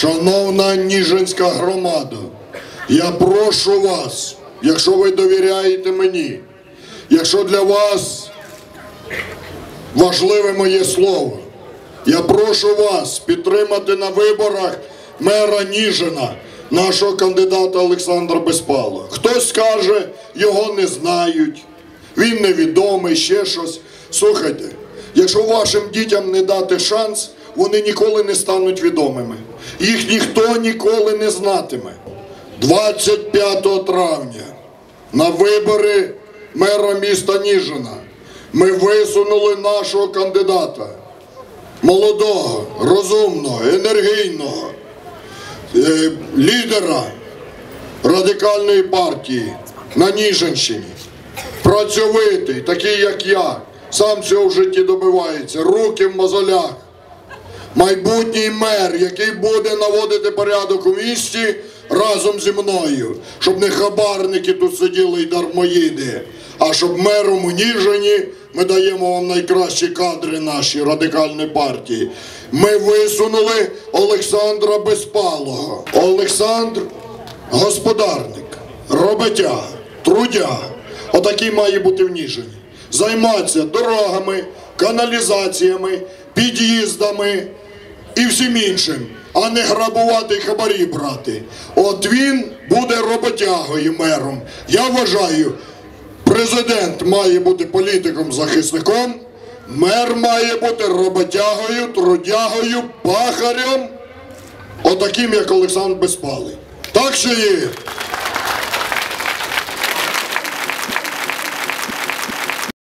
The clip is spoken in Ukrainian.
Шановна Ніжинська громада, я прошу вас, якщо ви довіряєте мені, якщо для вас важливе моє слово, я прошу вас підтримати на виборах мера Ніжина, нашого кандидата Олександра Безпала. Хтось скаже, його не знають, він невідомий, ще щось. Слухайте, якщо вашим дітям не дати шанс, вони ніколи не стануть відомими. Їх ніхто ніколи не знатиме. 25 травня на вибори мера міста Ніжина ми висунули нашого кандидата молодого, розумного, енергійного е, лідера радикальної партії на Ніжинщині. Працьовитий, такий як я, сам цього в житті добивається, руки в мозолях. Майбутній мер, який буде наводити порядок у місті разом зі мною, щоб не хабарники тут сиділи і дармоїди, а щоб мером у Ніжині ми даємо вам найкращі кадри наші радикальної партії. Ми висунули Олександра Безпалого. Олександр господарник, роботяга, трудяга. Отакий має бути в Ніжині. Займатися дорогами, каналізаціями, під'їздами і всім іншим, а не грабувати хабарі брати. От він буде роботягою мером. Я вважаю, президент має бути політиком-захисником, мер має бути роботягою, трудягою, пахарем, отаким, як Олександр Безпалий. Так що є?